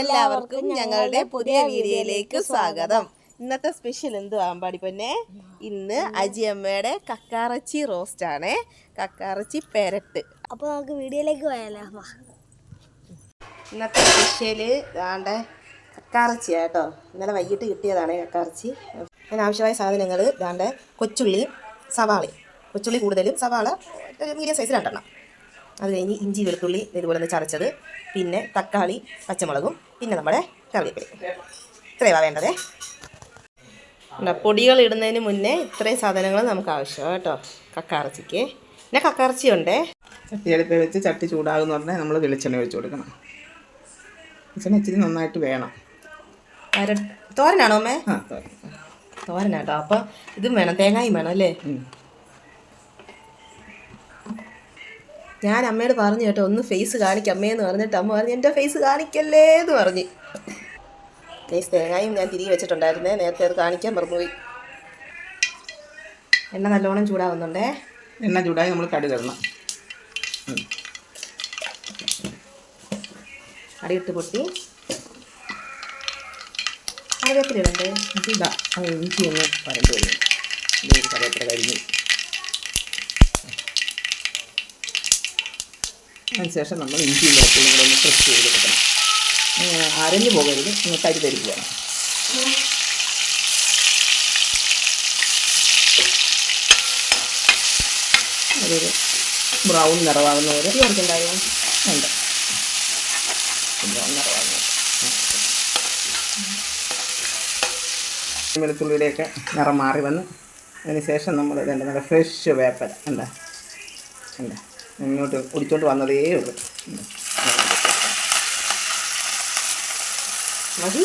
എല്ലാവർക്കും ഞങ്ങളുടെ പുതിയ വീഡിയോയിലേക്ക് സ്വാഗതം. ഇന്നത്തെ സ്പെഷ്യൽ എന്തുവാ അമ്പാടി പൊന്നെ? ഇന്ന് അജിയമ്മയുടെ കക്കാറച്ചി റോസ്റ്റ് ആണ്. കക്കാറച്ചി പെരട്ട്. അപ്പൊ നമുക്ക് വീഡിയോയിലേക്ക് പോയാലോ. ഇന്നത്തെ സ്പെഷ്യൽ ആണ്ട് കക്കാറച്ചി കേട്ടോ. ഇന്നലെ വൈകിട്ട് കിട്ടിയതാണ് കക്കാറച്ചി. അതിനാവശ്യമായ സാധനങ്ങൾ ഇതാണ്ട് കൊച്ചുള്ളി സവാളി കൊച്ചുള്ളി കൂടുതലും സവാള ഒരു മീഡിയം സൈസ് രണ്ടെണ്ണം. അത് കഴിഞ്ഞ് ഇഞ്ചി വെളുത്തുള്ളി ഇതുപോലെ ഒന്ന് ചതച്ചത്. പിന്നെ തക്കാളി പച്ചമുളകും പിന്നെ നമ്മുടെ കറിവേപ്പില. ഇത്രയാണ് വേണ്ടതേ. പൊടികൾ ഇടുന്നതിന് മുന്നേ ഇത്രയും സാധനങ്ങൾ നമുക്ക് ആവശ്യമാണ് കേട്ടോ. കക്കാറച്ചിക്ക് പിന്നെ ചട്ടി എടുത്ത് വെച്ച് ചട്ടി ചൂടാകുന്ന പറഞ്ഞാൽ നമ്മൾ വെളിച്ചെണ്ണ ഒഴിച്ചു കൊടുക്കണം. വെളിച്ചെണ്ണ ഇച്ചിരി നന്നായിട്ട് വേണം. തോരനാണോ അമ്മേ? ആ തോരൻ. തോരനാട്ടോ. അപ്പം ഇതും വേണം തേങ്ങായും വേണം അല്ലേ? ഞാൻ അമ്മയോട് പറഞ്ഞു കേട്ടോ ഒന്ന് ഫേസ് കാണിക്ക് അമ്മയെന്ന് പറഞ്ഞിട്ട് അമ്മ പറഞ്ഞു എന്റെ ഫേസ് കാണിക്കല്ലേ എന്ന് പറഞ്ഞു. ഫേസ് തേങ്ങായും ഞാൻ തിരികെ വെച്ചിട്ടുണ്ടായിരുന്നേ. നേരത്തെ അത് കാണിക്കാൻ മറന്നുപോയി. എണ്ണ നല്ലോണം ചൂടാവുന്നുണ്ടേ. എണ്ണ ചൂടായി നമ്മൾ കടി തരണം കടി അടിയിട്ട് പൊട്ടി. കറിവേപ്പില ഇടണ്ടേ? ഇതാ അത് ഇഞ്ചി ഒന്ന് പറഞ്ഞു വരും കറിവേപ്പില കഴിഞ്ഞ് അതിനുശേഷം നമ്മൾ ഇഞ്ചി വെളുത്തുള്ളിയും കൂടെ ഒന്ന് പ്രസ് ചെയ്ത് കൊടുക്കണം. അരഞ്ഞു പോകരുത് ഒന്ന് കരി തരി പോകണം. അതൊരു ബ്രൗൺ നിറവാകുന്നവരെ ചേർക്കുണ്ടായോ ഉണ്ട്. ബ്രൗൺ നിറവാകുന്നത് വെളുത്തുള്ളിയുടെയൊക്കെ നിറം മാറി വന്ന് അതിന് ശേഷം നമ്മൾ ഇതെന്താ നല്ല ഫ്രഷ് വേപ്പൽ എന്താ? എന്താ? ഇങ്ങോട്ട് ഒടിച്ചോണ്ട് വന്നതേ ഉള്ളൂ. മതി.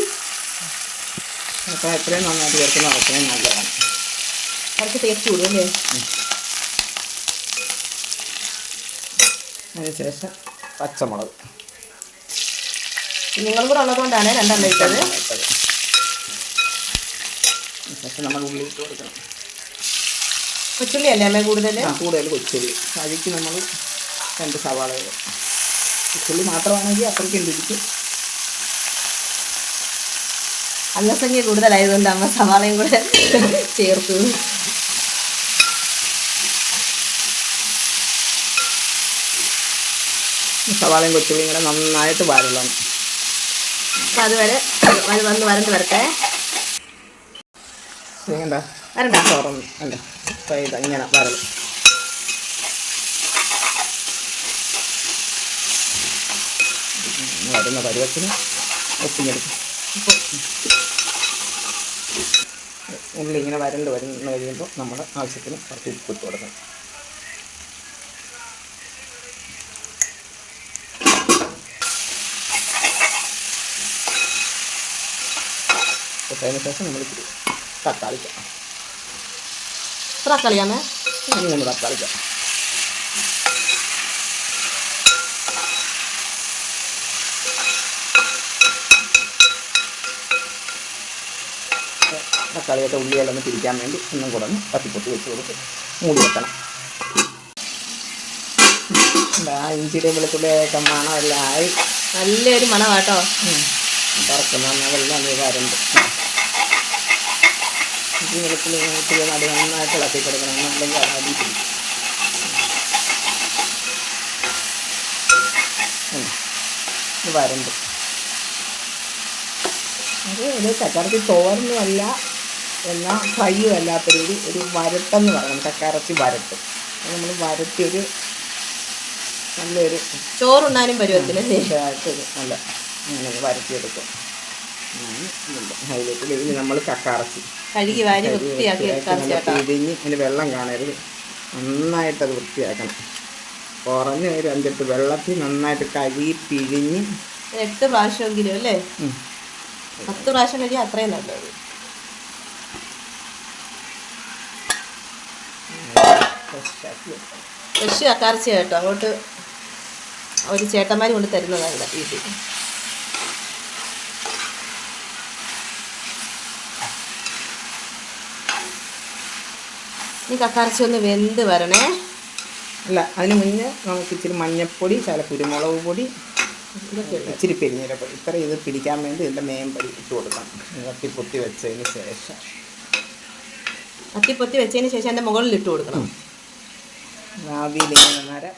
അപ്പോൾ എത്രയും നന്നായിട്ട് ചേർക്കുന്ന അത്രയും നല്ലതാണ് കുറച്ച് ടേസ്റ്റ് കൂടും അല്ലേ? അതിന് പച്ചമുളക്. നിങ്ങളും കൂടെ ഉള്ളതുകൊണ്ടാണ് രണ്ടെണ്ണം ഇട്ടത്. ശേഷം നമ്മൾ ഉള്ളിലിട്ട് കൊടുക്കണം. കൊച്ചുള്ളി അല്ലേ അമ്മ കൂടുതൽ കൂടുതൽ കൊച്ചുള്ളി. അതിക്ക് നമ്മൾ രണ്ട് സവാള. കൊച്ചുള്ളി മാത്രമാണെങ്കിൽ അത്രയ്ക്ക് രുചിക്കും അംഗസംഖ്യ കൂടുതലായതുകൊണ്ട് അമ്മ സവാളയും കൂടെ ചേർത്തു. സവാളയും കൊച്ചുള്ളിയും കൂടെ നന്നായിട്ട് വരളണം അപ്പം അതുവരെ അത് വന്ന് വരണ്ട് വരട്ടെ. ചെയ്യണ്ട വരണ്ട തുറന്ന് അല്ല അപ്പോൾ ഇങ്ങനെ വരളും വരുന്ന പരുവത്തിന് ഒപ്പിഞ്ഞെടുക്കും ഉള്ളി ഇങ്ങനെ വരണ്ട് വരുന്ന കഴിയുമ്പോൾ നമ്മൾ ആവശ്യത്തിന് കുറച്ച് ഉപ്പ് ഇട്ട് കൊടുക്കണം ഇട്ടതിന് ശേഷം നമ്മൾ തക്കാളിക്കാം ഇത്ര കളിയാമേ മൂന്ന് തക്കാളിക്കാം. തക്കാളിയൊക്കെ ഉള്ളിയെല്ലാം ഒന്ന് പിരിക്കാൻ വേണ്ടി ഒന്നും കൂടെ ഒന്ന് പത്തിപ്പൊത്തി വെച്ച് കൊടുത്ത് മൂടി വെക്കണം. ഇഞ്ചി ഇഞ്ചിയുടെ വെളുത്തുള്ളിയൊക്കെ മണമെല്ലാം ആയി. നല്ലൊരു മണമാട്ടോ തുറക്കുന്ന വെള്ളം നീ വരണ്ട് ഇഞ്ചി വെളുത്തുള്ളി ഇത്തിരി നടി നന്നായിട്ട് ഇളക്കി കൊടുക്കണം അല്ലെങ്കിൽ അത് അടി പിടിക്കും ഉം. ഇത് വരണ്ട്. അത് ഒരു ചക്കറച്ചി തോരനുമല്ല എന്നാൽ ഫ്രൈയും അല്ലാത്ത ഒരു ഒരു വരട്ടെന്ന് പറയണം. ചക്കറച്ചി വരട്ട്. നമ്മൾ വരട്ടിയൊരു നല്ലൊരു ചോറുണ്ണാനും പരുവത്തിന് ഇതായിട്ടൊരു നല്ല വരട്ടിയെടുക്കും. ഇനി നമ്മൾ കക്കാറച്ചി കഴുകി വാരി വൃത്തിയാക്കി അതിന് വെള്ളം കാണരുത്. നന്നായിട്ട് അത് വൃത്തിയാക്കണം. കുറഞ്ഞ ഒരു അഞ്ചെട്ട് വെള്ളത്തിൽ നന്നായിട്ട് കഴുകി പിഴിഞ്ഞ് എട്ട് പ്രാവശ്യമെങ്കിലും അല്ലേ. പത്ത് പ്രാവശ്യം കഴിയാൽ അത്രയും നല്ലത്. ഫ്രഷ് കക്കാർച്ച കേട്ടോ. അങ്ങോട്ട് ഒരു ചേട്ടന്മാർ കൊണ്ട് തരുന്നതാണ് വീട്ടിൽ ഈ കക്കാർച്ച ഒന്ന് വെന്ത് വരണേ. അല്ല അതിന് മുന്നേ നമുക്ക് ഇച്ചിരി മഞ്ഞൾപ്പൊടി ചില കുരുമുളക് പൊടി ഇച്ചിരി പെരിഞ്ഞിരപ്പൊടി. ഇത്ര ഇത് പിടിക്കാൻ വേണ്ടി ഇതിന്റെ മേമ്പടി ഇട്ട് കൊടുക്കണം. കത്തി പൊത്തി വെച്ചതിന് ശേഷം. അത്തിപ്പൊത്തി വെച്ചതിന് ശേഷം എന്റെ മുകളിൽ ഇട്ട് കൊടുക്കണം. ആവിയിൽ ഇങ്ങനെ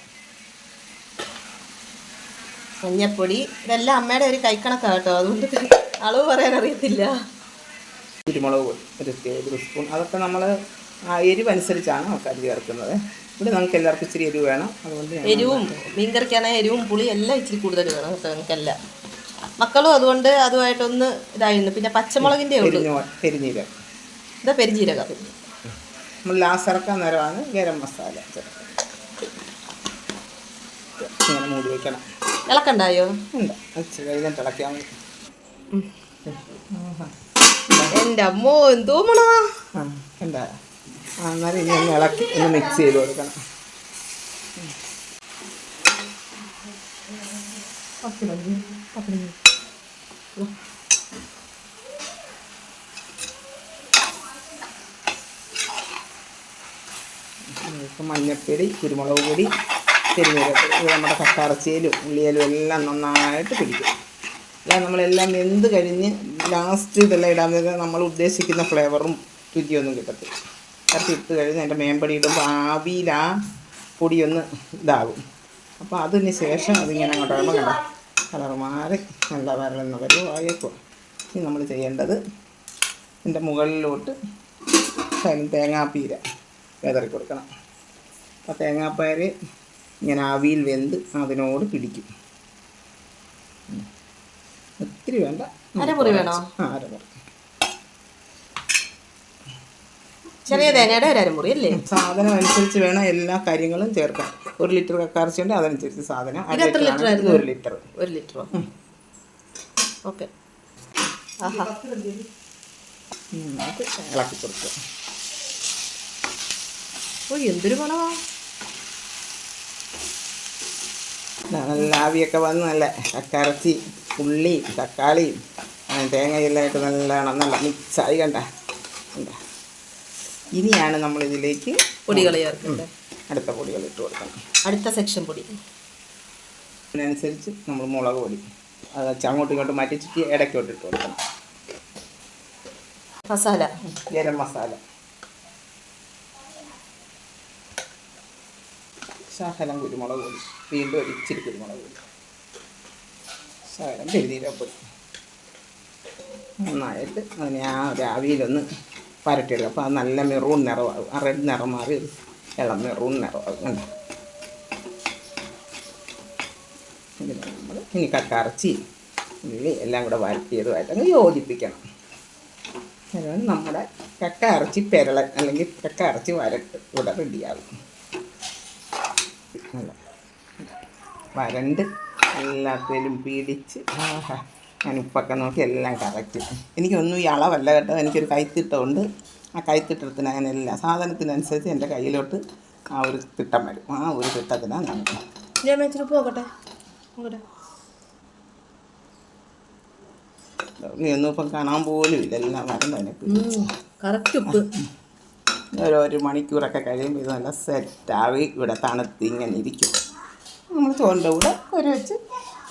മഞ്ഞപ്പൊടി ഇതെല്ലാം അമ്മയുടെ ഒരു കൈക്കണക്കാണ് കേട്ടോ. അതുകൊണ്ട് അളവ് പറയാൻ അറിയത്തില്ല കുരുമുളക് പൊടി ഒരു ടേബിൾ സ്പൂൺ. അതൊക്കെ നമ്മൾ എരിവ് അനുസരിച്ചാണ് ആൾക്കാർ ചേർക്കുന്നത്. ഇവിടെ നമുക്ക് എല്ലാവർക്കും ഇച്ചിരി എരിവ് വേണം. അതുകൊണ്ട് എരിവും മീൻകറിക്കാണെങ്കിൽ എരിവും പുളി എല്ലാം ഇച്ചിരി കൂടുതൽ വേണം ഞങ്ങൾക്കെല്ലാം. മക്കളും അതുകൊണ്ട് അതുമായിട്ടൊന്ന് ഇതായിരുന്നു. പിന്നെ പച്ചമുളകിന്റെ പെരിഞ്ഞീരകം. ഇതാ പെരിഞ്ജീരകം നമ്മൾ ലാസ്റ്റ് ഇറക്കാൻ നേരമാണ് ഗരം മസാല. ഇങ്ങനെ മൂടി വെക്കണം. ഇളക്കണ്ടായോ? ഉണ്ട്. കഴിഞ്ഞിട്ട് ഇളക്കിയാൽ മതി. എന്റെ അമ്മോ എന്തോ മണാ. എന്താ? ആ എന്നാലും ഇനി ഒന്ന് ഇളക്കി ഒന്ന് മിക്സ് ചെയ്ത് കൊടുക്കണം. മഞ്ഞപ്പൊടി കുരുമുളക് പൊടി ഇത് നമ്മുടെ കക്കാറച്ചിയിലും ഉള്ളിയിലും എല്ലാം നന്നായിട്ട് പിടിക്കും. അല്ല? നമ്മളെല്ലാം വെന്ത് കഴിഞ്ഞ് ലാസ്റ്റ് ഇതെല്ലാം ഇടാൻ നേരം നമ്മൾ ഉദ്ദേശിക്കുന്ന ഫ്ലേവറും രുചിയൊന്നും കിട്ടത്തില്ല. ഇട്ട് കഴിഞ്ഞ് അതിന്റെ മേമ്പടി ഇടുമ്പോൾ ആവിയിൽ ആ പൊടിയൊന്ന് ഇതാകും. അപ്പോൾ അതിന് ശേഷം അതിങ്ങനെ അങ്ങോട്ട് വരുമ്പോൾ കണ്ടോ? കളർ മാറി നല്ല വരളുന്ന ആയേക്കോ ഇനി നമ്മൾ ചെയ്യേണ്ടത് ഇതിന്റെ മുകളിലോട്ട് ശകലം തേങ്ങാപ്പീര വിതറി കൊടുക്കണം. അപ്പോൾ തേങ്ങാപ്പയർ ഇങ്ങനെ ആവിയിൽ വെന്ത് അതിനോട് പിടിക്കും. ഒത്തിരി വേണ്ട. അരമുറി വേണോ? ആ അരമുറി. ചെറിയ തേങ്ങയുടെ ഒരു അരമുറി അല്ലേ? സാധനം അനുസരിച്ച് വേണം എല്ലാ കാര്യങ്ങളും ചേർക്കാൻ. ഒരു ലിറ്റർ കക്കാർച്ചി ഉണ്ട് അതനുസരിച്ച് സാധനം എത്ര ലിറ്റർ ലിറ്റർ ആയിരുന്നു? ഒരു ലിറ്റർ. ഒരു ലിറ്ററോ? ഓക്കെ. ഇളക്കി കൊടുക്കുക ഓ എന്തൊരു മണവാ നല്ല ആവിയൊക്കെ വന്ന് നല്ല കക്കറച്ചി ഉള്ളി തക്കാളിയും തേങ്ങയെല്ലാം ആയിട്ട് നല്ലോണം നല്ല മിക്സായി കണ്ട. കണ്ട. ഇനിയാണ് നമ്മൾ ഇതിലേക്ക് പൊടികൾ ചേർക്കുന്നത് അടുത്ത പൊടികൾ ഇട്ട് കൊടുക്കണം. അടുത്ത സെക്ഷൻ പൊടി. അതിനനുസരിച്ച് നമ്മൾ മുളക് പൊടി. അത് അങ്ങോട്ടും ഇങ്ങോട്ടും മാറ്റി ചുറ്റി ഇടയ്ക്കോട്ട് ഇട്ട് കൊടുക്കണം. മസാല. ഗരം മസാല. ശകലം കുരുമുളക് പൊടി. വീണ്ടും ഒരു ഇച്ചിരി കുരുമുളക് പൊടി. ശകലം പെരുന്നീരപ്പൊടി നന്നായിട്ട് അതിനെ ആ ഒരു ആവിയിലൊന്ന് പരട്ടിയെടുക്കും അപ്പോൾ അത് നല്ല മെറൂൺ നിറമാകും ആ റെഡ് നിറം മാറി ഇളം മെറൂൺ നിറമാകും നമ്മൾ ഇനി കക്കറച്ചി ഉള്ളി എല്ലാം കൂടെ വരട്ടിയതുമായിട്ട് അങ്ങ് യോജിപ്പിക്കണം. അതാണ് നമ്മുടെ കക്ക അരച്ചി പെരള അല്ലെങ്കിൽ കക്ക അരച്ചി വരട്ട് ഇവിടെ റെഡിയാകും വരണ്ട് എല്ലാത്തിലും പീടിച്ച്. ആഹാ. ഞാൻ ഉപ്പൊക്കെ നോക്കി എല്ലാം കറക്റ്റ്. എനിക്കൊന്നും ഈ അളവല്ല കേട്ടോ. എനിക്കൊരു കൈത്തിട്ടമുണ്ട്. ആ കൈത്തിട്ടത്തിന് അങ്ങനെ എല്ലാം സാധനത്തിനനുസരിച്ച് എന്റെ കയ്യിലോട്ട് ആ ഒരു തിട്ടം വരും. ആ ഒരു തിട്ടത്തിനാണ് പോകട്ടെ. നോക്കട്ടെ ഒന്നും ഇപ്പം കാണാൻ പോലും ഇല്ല. എല്ലാം ഉപ്പ്. ഒരു ഒരു മണിക്കൂറൊക്കെ കഴിയുമ്പോൾ ഇത് നല്ല സെറ്റാവി ഇവിടെ തണുത്ത് ഇങ്ങനെ ഇരിക്കും. നമ്മൾ ചോറിന്റെ കൂടെ ഒരു വെച്ച്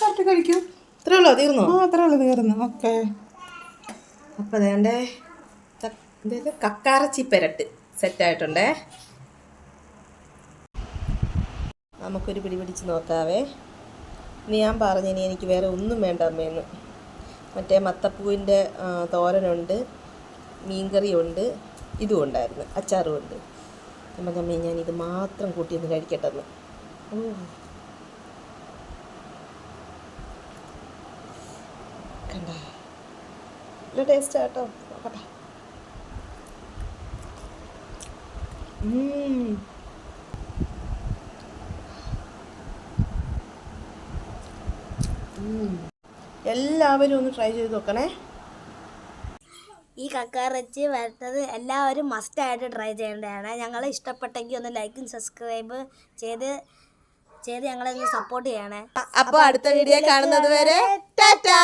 കറക്റ്റ് കഴിക്കും. ഇത്രേ ഉള്ളൂ? തീർന്നു? ആ അത്രേ ഉള്ളൂ തീർന്നു. ഓക്കെ. അപ്പം അതേണ്ടേ എന്തേത് കക്കാറച്ചി പെരട്ട് സെറ്റായിട്ടുണ്ടേ നമുക്കൊരു പിടി പിടിച്ച് നോക്കാവേ. ഇനി ഞാൻ പറഞ്ഞു ഇനി എനിക്ക് വേറെ ഒന്നും വേണ്ട അമ്മയെന്ന് മറ്റേ മത്തപ്പൂവിന്റെ തോരനുണ്ട് മീൻകറിയുണ്ട് ഇതും ഉണ്ടായിരുന്നു അച്ചാറും ഉണ്ട്. അപ്പം അമ്മേ ഞാൻ ഇത് മാത്രം കൂട്ടി ഒന്ന് കഴിക്കട്ടെ ഓ. കണ്ട? നല്ല ടേസ്റ്റ് കേട്ടോ നോക്കട്ടെ. എല്ലാവരും ഒന്ന് ട്രൈ ചെയ്ത് നോക്കണേ. ഈ കക്കാറച്ചി വരട്ടത് എല്ലാവരും മസ്റ്റായിട്ട് ട്രൈ ചെയ്യേണ്ടതാണ്. ഞങ്ങളെ ഇഷ്ടപ്പെട്ടെങ്കിൽ ഒന്ന് ലൈക്കും സബ്സ്ക്രൈബ് ചെയ്ത് ചെയ്ത് ഞങ്ങളെ ഒന്ന് സപ്പോർട്ട് ചെയ്യണേ. അപ്പോൾ അടുത്ത വീഡിയോ കാണുന്നത് വരെ ടാറ്റാ.